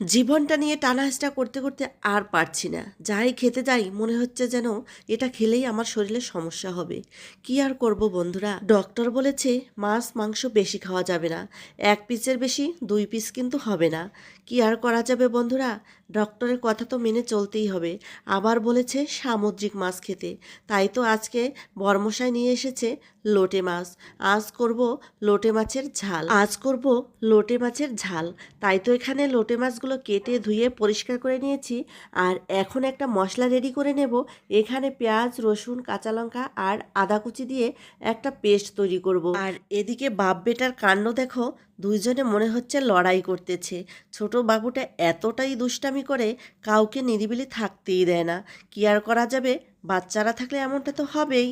জীবনটা নিয়ে টানাহেঁচড়া করতে করতে আর পারছি না। যাই খেতে যাই, মনে হচ্ছে যেন এটা খেলেই আমার শরীরে সমস্যা হবে। কি আর করব বন্ধুরা? ডক্টর বলেছে, মাছ, মাংস বেশি খাওয়া যাবে না। এক পিসের বেশি, দুই পিস কিন্তু হবে না। কি আর করা যাবে বন্ধুরা? ডক্টরের কথা তো মেনে চলতেই হবে। আবার বলেছে, সামুদ্রিক মাছ খেতে। তাই তো আজকে বর্মশাই নিয়ে এসেছে লোটে মাছ। আজ করব লোটে মাছের ঝাল। আজ করব লোটে মাছের ঝাল। তাই তো এখানে লোটে মাছগুলো কেটে ধুয়ে পরিষ্কার করে নিয়েছি। আর এখন একটা মশলা রেডি করে নেব। এখানে পেঁয়াজ, রসুন, কাঁচা লঙ্কা আর আদা কুচি দিয়ে একটা পেস্ট তৈরি করব। আর এদিকে বাপ বেটার কাণ্ড দেখো, দুইজনে মনে হচ্ছে লড়াই করতেছে। ছোট বাবুটা এতটাই দুষ্টামি করে, কাউকে নিরিবিলি থাকতেই দেয় না। কি আর করা যাবে? বাচ্চারা থাকলে এমনটা তো হবেই।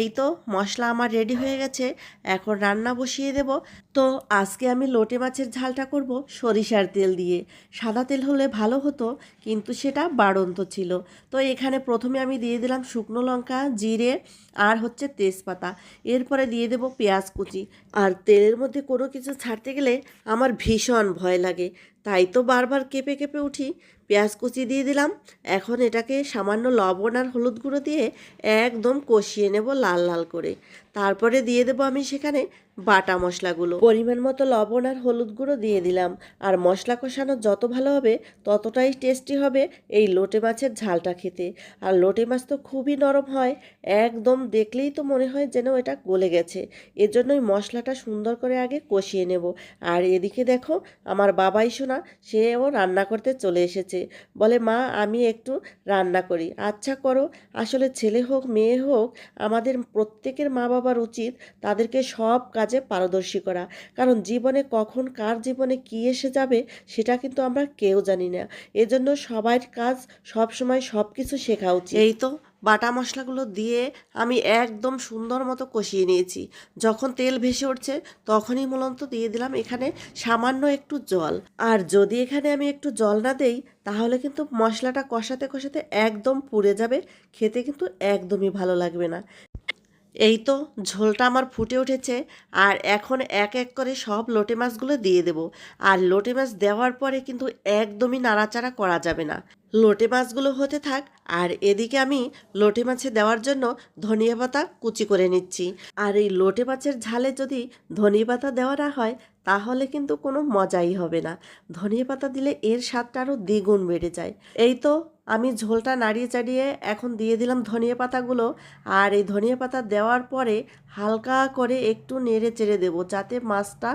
এই তো মশলা আমার রেডি হয়ে গেছে, এখন রান্না বসিয়ে দেব। তো আজকে আমি লোটে মাছের ঝালটা করব সরিষার তেল দিয়ে। সাদা তেল হলে ভালো হতো, কিন্তু সেটা বাড়ন্ত ছিল। তো এখানে প্রথমে আমি দিয়ে দিলাম শুকনো লঙ্কা, জিরে আর হচ্ছে তেজপাতা। এরপরে দিয়ে দেব পেঁয়াজ কুচি। আর তেলের মধ্যে কোনো কিছু ছাড়তে গেলে আমার ভীষণ ভয় লাগে। তাই তো বারবার কেঁপে কেঁপে উঠি। পেঁয়াজ কুচি দিয়ে দিলাম। এখন এটাকে সামান্য লবণ আর হলুদ গুঁড়ো দিয়ে একদম কষিয়ে নেব লাল লাল করে। তারপরে দিয়ে দেবো আমি সেখানে বাটা মশলাগুলো। পরিমাণ মতো লবণ আর হলুদ গুঁড়ো দিয়ে দিলাম। আর মশলা কষানো যত ভালো হবে, ততটাই টেস্টি হবে এই লোটে মাছের ঝালটা খেতে। আর লোটে মাছ তো খুবই নরম হয়, একদম দেখলেই তো মনে হয় যেন এটা গলে গেছে। এর এজন্যই মশলাটা সুন্দর করে আগে কষিয়ে নেব। আর এদিকে দেখো, আমার বাবাই শোনা সেও রান্না করতে চলে এসেছে। বলে, মা, আমি একটু রান্না করি। আচ্ছা করো। আসলে ছেলে হোক, মেয়ে হোক, আমাদের প্রত্যেকের মা বাবার উচিত তাদেরকে সব কাজে পারদর্শী করা। কারণ জীবনে কখন কার জীবনে কী এসে যাবে, সেটা কিন্তু আমরা কেউ জানি না। এজন্য সবার কাজ সব সময় সব কিছু শেখা উচিত। এই তো বাটা মশলাগুলো দিয়ে আমি একদম সুন্দর মতো কষিয়ে নিয়েছি। যখন তেল ভেসে উঠছে, তখনই মূলত দিয়ে দিলাম এখানে সামান্য একটু জল। আর যদি এখানে আমি একটু জল না দেই, তাহলে কিন্তু মশলাটা কষাতে কষাতে একদম পুড়ে যাবে, খেতে কিন্তু একদমই ভালো লাগবে না। এই তো, ঝোলটা আমার ফুটে উঠেছে, আর এখন এক এক করে সব লোটে মাছগুলো দিয়ে দেব। আর লোটে মাছ দেওয়ার পরে কিন্তু একদমই নাড়াচাড়া করা যাবে না। লোটে মাছগুলো হতে থাক, আর এদিকে আমি লোটে মাছে দেওয়ার জন্য ধনিয়া পাতা কুচি করে নিচ্ছি। আর এই লোটে মাছের ঝালে যদি ধনিয়া পাতা দেওয়া না হয় তাহলে কিন্তু কোনো মজাই হবে না। ধনিয়া পাতা দিলে এর স্বাদটা আরও দ্বিগুণ বেড়ে যায়। এই তো আমি ঝোলটা নাড়িয়ে চাড়িয়ে এখন দিয়ে দিলাম ধনিয়া পাতাগুলো। আর এই ধনিয়া পাতা দেওয়ার পরে হালকা করে একটু নেড়ে চেড়ে দেবো যাতে মাছটা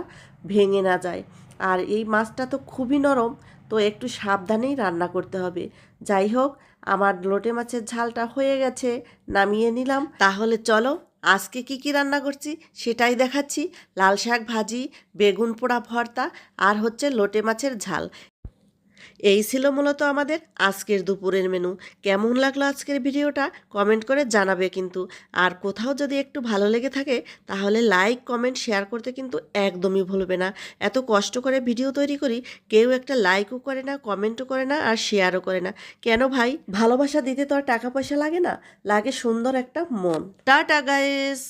ভেঙে না যায়। আর এই মাছটা তো খুবই নরম, তো একটু সাবধানেই রান্না করতে হবে। যাই হোক, আমার লোটে মাছের ঝালটা হয়ে গেছে, নামিয়ে নিলাম। তাহলে চলো আজকে কি কি রান্না করছি সেটাই দেখাচ্ছি। লাল শাক ভাজি, বেগুন পোড়া ভর্তা, আর হচ্ছে লোটে মাছের ঝাল। এই ছিল মূলত আমাদের আজকের দুপুরের মেনু কেমন লাগল আজকের ভিডিওটা? কমেন্ট করে জানাবে কিন্তু। আর কোথাও যদি একটু ভালো লেগে থাকে, তাহলে লাইক কমেন্ট শেয়ার করতে কিন্তু একদমই ভুলবে না। এত কষ্ট করে ভিডিও তৈরি করি, কেউ একটা লাইকও করে না কমেন্টও করে না, আর শেয়ারও করে না। কেন ভাই? ভালোবাসা দিতে তো আর টাকা পয়সা লাগে না। লাগে সুন্দর একটা মন। Tata guys